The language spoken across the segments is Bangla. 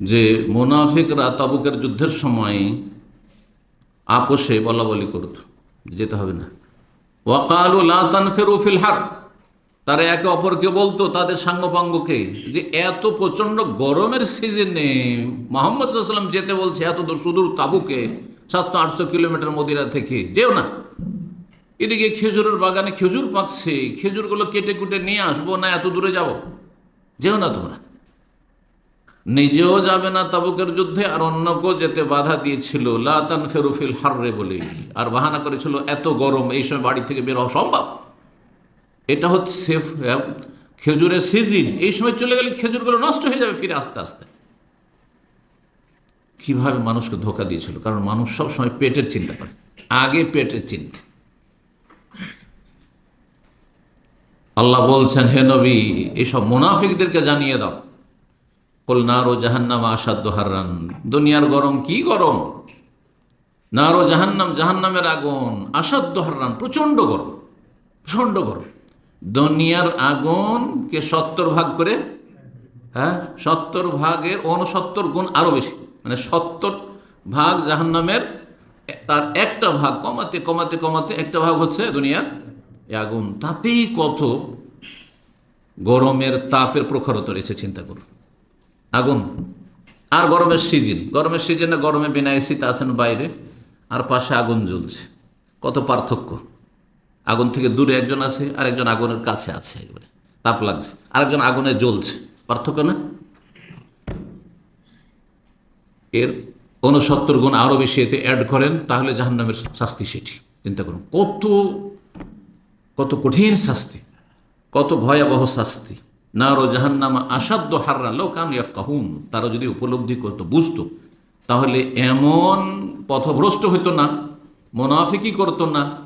যে মোনাফিকরা তাবুকের যুদ্ধের সময় আপোষে বলা বলি করত, যেতে হবে না। ওয়াকালু লাতান ফেরু ফিল হার তারা একে অপরকে বলতো তাদের সাঙ্গপাঙ্গকে যে এত প্রচণ্ড গরমের সিজনে মোহাম্মদ যেতে বলছে এত দূর সুদূর তাবুকে, সাতশো আটশো কিলোমিটার মদিরা থেকে, যেও না। এদিকে খেজুরের বাগানে খেজুর পাকছে, খেজুরগুলো কেটে কুটে নিয়ে আসব না এত দূরে যাব? যেও না তোমরা। নিজেও যাবে না তাবুকের যুদ্ধে, আর অন্যকেও যেতে বাধা দিয়েছিল। লাতান ফেরুফিল হাররে বলে। আর বাহানা করেছিল, এত গরম, এই সময় বাড়ি থেকে বের হওয়া সম্ভব? এটা হচ্ছে খেজুরের সিজন। এই সময় চলে গেলে খেজুরগুলো নষ্ট হয়ে যাবে ফিরে আস্তে আস্তে। কীভাবে মানুষকে ধোকা দিয়েছিল? কারণ মানুষ সব সময় পেটের চিন্তা করে। আগে পেটের চিন্তা। আল্লাহ বলছেন, হে নবী, এসব মুনাফিকদেরকে জানিয়ে দাও। নারো জাহান্নাম আসাদ্দ হারান দুনিয়ার গরম কি গরম? নারো জাহান্নাম জাহান্নামের আগুন আসাদ্দ হারান প্রচণ্ড গরম প্রচণ্ড গরম। দুনিয়ার আগুনকে সত্তর ভাগ করে হ্যাঁ সত্তর ভাগের অনসত্তর গুণ আরও বেশি। মানে সত্তর ভাগ জাহান্নামের তার একটা ভাগ কমাতে কমাতে কমাতে একটা ভাগ হচ্ছে দুনিয়ার আগুন। তাতেই কত গরমের তাপের প্রখরতা রয়েছে, চিন্তা করুন। আগুন। আর গরমের সিজন। গরমের সিজনে গরমে বিনা এসিতে আছেন বাইরে, আর পাশে আগুন জ্বলছে। কত পার্থক্য। আগুন থেকে দূরে একজন আছে আর একজন আগুনের কাছে আছে একবারে। তাপ লাগছে। আরেকজন আগুনে জ্বলছে। পার্থক্য না? এর উনসত্তর গুণ আরও বেশি এতে অ্যাড করেন, তাহলে জাহান্নামের শাস্তি সেটি। চিন্তা করুন। কত কত কঠিন শাস্তি। কত ভয়াবহ শাস্তি। নারো জাহান্নামা আসাধ্য হাররা লোকান ইয়াফকাহুন। তারা যদি উপলব্ধি করতো, বুঝতো, তাহলে এমন পথভ্রষ্ট হইতো না মোনাফিকি করতো না,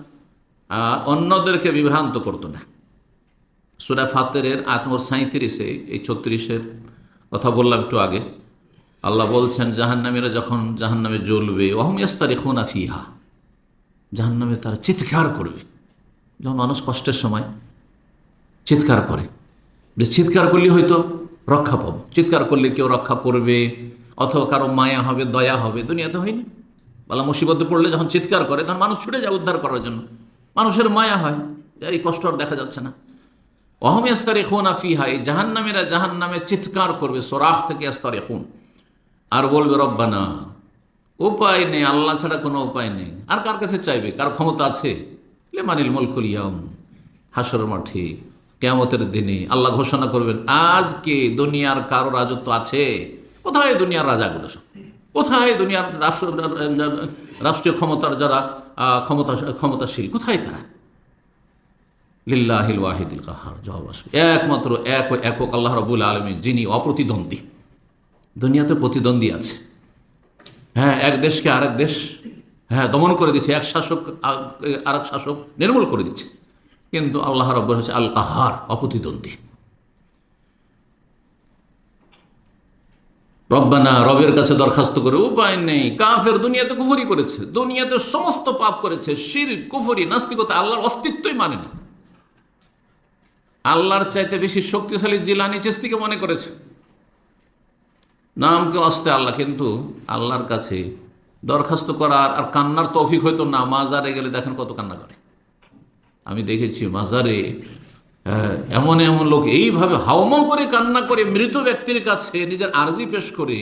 আর অন্যদেরকে বিভ্রান্ত করতো না। সুরা ফাতেরের আট নম্বর সাঁত্রিশে এই ছত্রিশের কথা বললাম একটু আগে। আল্লাহ বলছেন, জাহান্নামীরা যখন জাহান্নামে জ্বলবে অহম ইয়াস্তারে খুনা ফিহা। জাহান্নামে তারা চিৎকার করবে। যখন মানুষ কষ্টের সময় চিৎকার করে। বেশ চিৎকার করলে হয়তো রক্ষা পাবো। চিৎকার করলে কেউ রক্ষা করবে, অথবা কারও মায়া হবে, দয়া হবে, দুনিয়াতে হয়নি। বালা মুসিবতে পড়লে যখন চিৎকার করে, তখন মানুষ ছুটে যায় উদ্ধার করার জন্য। মানুষের মায়া হয় যে এই কষ্ট আর দেখা যাচ্ছে না। অহম ইস্তারে খুন আফিহা এই জাহান্নামীরা জাহান্নামে চিৎকার করবে, সোরাখ থেকে ইস্তারে খুন আর বলবে, রব্বানা, উপায় নেই, আল্লাহ ছাড়া কোনো উপায় নেই। আর কার কাছে চাইবে? কার ক্ষমতা আছে? লেমানিল মুলকুল ইয়াম হাসর মাঠে। কেয়ামতের দিনে আল্লাহ ঘোষণা করবেন, আজকে দুনিয়ার কারও রাজত্ব আছে? কোথায় দুনিয়ার রাজাগুলো সব? কোথায় দুনিয়ার রাষ্ট্র, রাষ্ট্রীয় ক্ষমতার যারা ক্ষমতা, ক্ষমতাশীল, কোথায় তারা? লিল্লাহিল ওয়াহিদুল কাহার, জবাব আসবে। একমাত্র এক, একক আল্লাহ রবুল আলমী যিনি অপ্রতিদ্বন্দ্বী। দুনিয়াতে প্রতিদ্বন্দ্বী আছে। হ্যাঁ এক দেশকে আরেক দেশ হ্যাঁ দমন করে দিচ্ছে এক শাসক আর শাসক নির্মূল করে দিচ্ছে। কিন্তু আল্লাহ রব্বর হচ্ছে আল কাহার অপ্রতিদ্বন্দ্বী। রব্বানা, রবের কাছে দরখাস্ত করে, উপায় নেই। কাফের দুনিয়াতে কুফরি করেছে, দুনিয়াতে সমস্ত পাপ করেছে শির কুফরি, নাস্তিকতা আল্লাহর অস্তিত্বই মানেনি আল্লাহর চাইতে বেশি শক্তিশালী জিলানি চেস্তিকে মনে করেছে। নামকে অস্তে আল্লাহ, কিন্তু আল্লাহর কাছে দরখাস্ত করার আর কান্নার তৌফিক হয়তো না মাজারে গেলে দেখেন কত কান্না করে। আমি দেখেছি মাজারে এমন এমন লোক এইভাবে হাওমাও করে, কান্না করে, মৃত ব্যক্তির কাছে নিজের আর্জি পেশ করে,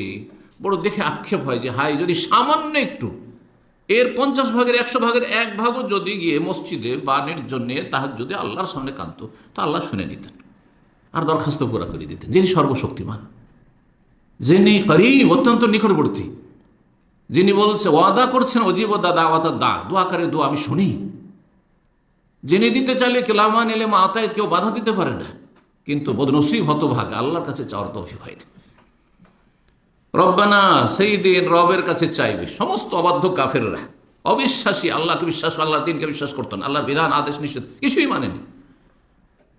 বড় দেখে আক্ষেপ হয় যে হাই যদি সামান্য একটু, এর পঞ্চাশ ভাগের একশো ভাগের এক ভাগও যদি গিয়ে মসজিদে বানের জন্যে তাহার যদি আল্লাহর সামনে কান্ত তো আল্লাহ শুনে নিতেন। আর দরখাস্ত পুরা করে দিতেন, যিনি সর্বশক্তিমান। যিনি করিম, অত্যন্ত নিকটবর্তী। যিনি বলছে, ওয়াদা করছেন, অজীব দাদা, ওয়াদা দা দোয়াকারে দোয়া আমি শুনি। জেনে দিতে চাইলে কেলামান এলে মা আতায় কেউ বাধা দিতে পারে না। কিন্তু বদনসিব হতভাগ আল্লাহর কাছে চাওয়ার তৌফিক হয়নি রব্বানা, সেই দিন রবের কাছে চাইবে। সমস্ত অবাধ্য কাফেররা। অবিশ্বাসী, আল্লাহকে বিশ্বাস আল্লাহর দিনকে বিশ্বাস করতো না। আল্লাহর বিধান, আদেশ, নিষেধ কিছুই মানেনি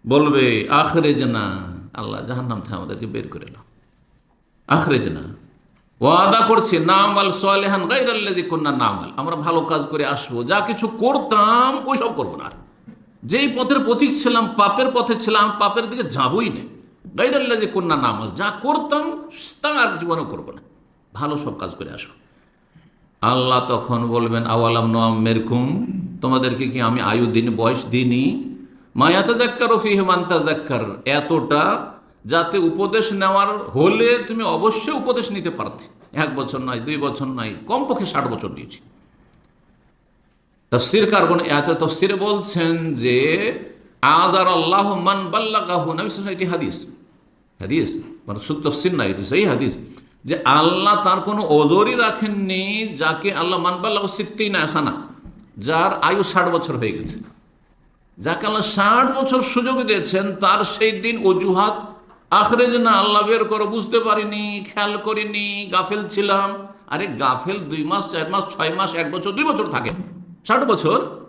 বলবে, আখরে যে না, আল্লাহ জাহান্নাম থেকে আমাদেরকে বের করে নাও। আখরে যে না, ওয়াদা করছে নাম আল সোয়ালেহান গাইরাল্লাজি কন্যা নাম আল আমরা ভালো কাজ করে আসব। যা কিছু করতাম, ওইসব করব না আর। যেই পথের পথিক ছিলাম, পাপের পথে ছিলাম, পাপের দিকে যাবই না। গাইরাল্লা যে কন্যা নাম যা করতাম, তা আর জীবনেও করব না। ভালো সব কাজ করে আসো। আল্লাহ তখন বলবেন, আওয়ালাম নোয়াম মেরকুম, তোমাদেরকে কি আমি আয়ু দিন, বয়স দিনই মায়াতা জাক্কার ও ফিহমান্তা জাক্কার এতটা যাতে উপদেশ নেওয়ার হলে তুমি অবশ্যই উপদেশ নিতে পারতে। এক বছর নয়, দুই বছর নয়, কমপক্ষে ষাট বছর দিয়েছি। তফসির কার্বন এত তফসিরে বলছেন যে, আদার আল্লাহ মান বাল্লাগাহু নবী এটি হাদিস। হাদিস? মানে শুধু তফসির না, এটি সেই হাদিস। যে আল্লাহ তার কোনো ওজরই রাখেননি যাকে আল্লাহ মান বাল্লাহ সিত্তি না আসানা, যার আয়ু ষাট বছর হয়ে গেছে। যাকে আল্লাহ ষাট বছর সুযোগ দিয়েছেন, তার সেই দিন অজুহাত আখরে যে না আল্লাহ বের করো, বুঝতে পারিনি, খেয়াল করিনি, গাফেল ছিলাম। আরে গাফেল দুই মাস, চার মাস, ছয় মাস, এক বছর, দুই বছর থাকে। ষাট বছর?